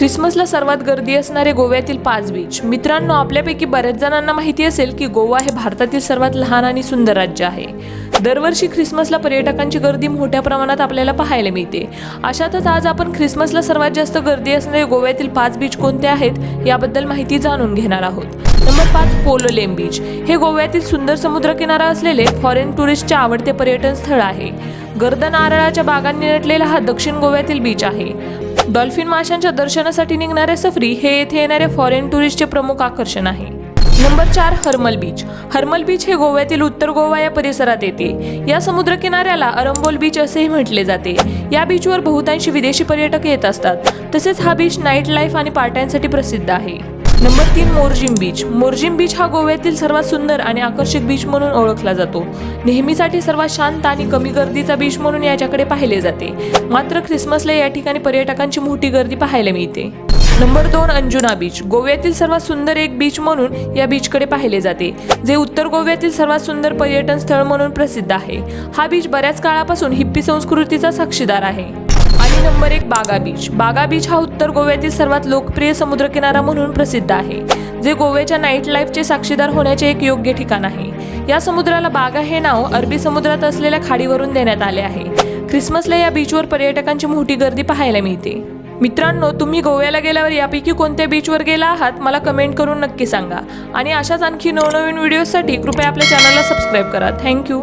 ख्रिसमसला सर्वात गर्दी असणारे गोव्यातील पाच बीच मित्रांनो आपल्यापैकी बऱ्याच जणांना माहिती असेल की गोवा हे भारतातील सर्वात लहान आणि सुंदर राज्य आहे. दरवर्षी ख्रिसमसला पर्यटकांची गर्दी मोठ्या प्रमाणात आपल्याला पाहायला मिळते. अशातच आज आपण ख्रिसमसला सर्वात जास्त गर्दी असणारे गोव्यातील पाच बीच कोणते आहेत याबद्दल माहिती जाणून घेणार आहोत. नंबर पाच पोलोलेम बीच हे गोव्यातील सुंदर समुद्रकिनारा असलेले फॉरेन टुरिस्टचे आवडते पर्यटन स्थळ आहे. गर्द नारळाच्या बागांनी नटलेला हा दक्षिण गोव्यातील बीच आहे. डॉल्फिन माशांच्या दर्शनासाठी निघणारे सफरी हे येथे येणारे फॉरेन टुरिस्टचे प्रमुख आकर्षण आहे. नंबर चार हर्मल बीच. हर्मल बीच हे गोव्यातील उत्तर गोवा या परिसरात येते. या समुद्रकिनाऱ्याला अरंबोल बीच असेही म्हटले जाते. या बीचवर बहुतांशी विदेशी पर्यटक येत असतात. तसेच हा बीच नाईट लाईफ आणि पार्ट्यांसाठी प्रसिद्ध आहे. नंबर तीन मोर्जिम बीच. मोर्जिम बीच हा गोव्यातील सर्वात सुंदर आणि आकर्षक बीच म्हणून ओळखला जातो. नेहमीसाठी सर्वात शांत आणि कमी गर्दीचा बीच म्हणून याच्याकडे पाहिले जाते. मात्र ख्रिसमसला या ठिकाणी पर्यटकांची मोठी गर्दी पाहायला मिळते. नंबर दोन अंजुना बीच. गोव्यातील सर्वात सुंदर एक बीच म्हणून या बीचकडे पाहिले जाते जे उत्तर गोव्यातील सर्वात सुंदर पर्यटन स्थळ म्हणून प्रसिद्ध आहे. हा बीच बऱ्याच काळापासून हिप्पी संस्कृतीचा साक्षीदार आहे. आणि नंबर एक बागा बीच. बागा बीच हा उत्तर गोव्यातील सर्वात लोकप्रिय समुद्रकिनारा म्हणून प्रसिद्ध आहे जे गोव्याच्या नाईट लाईफचे साक्षीदार होण्याचे एक योग्य ठिकाण आहे. या समुद्राला बागा हे नाव अरबी समुद्रात असलेल्या खाडीवरून देण्यात आले आहे. ख्रिसमसला या बीचवर पर्यटकांची मोठी गर्दी पाहायला मिळते. मित्रांनो तुम्ही गोव्याला गेल्यावर यापैकी कोणत्या बीचवर गेला आहात मला कमेंट करून नक्की सांगा. आणि अशाच आणखी नवनवीन व्हिडिओसाठी कृपया आपल्या चॅनलला सबस्क्राईब करा. थँक्यू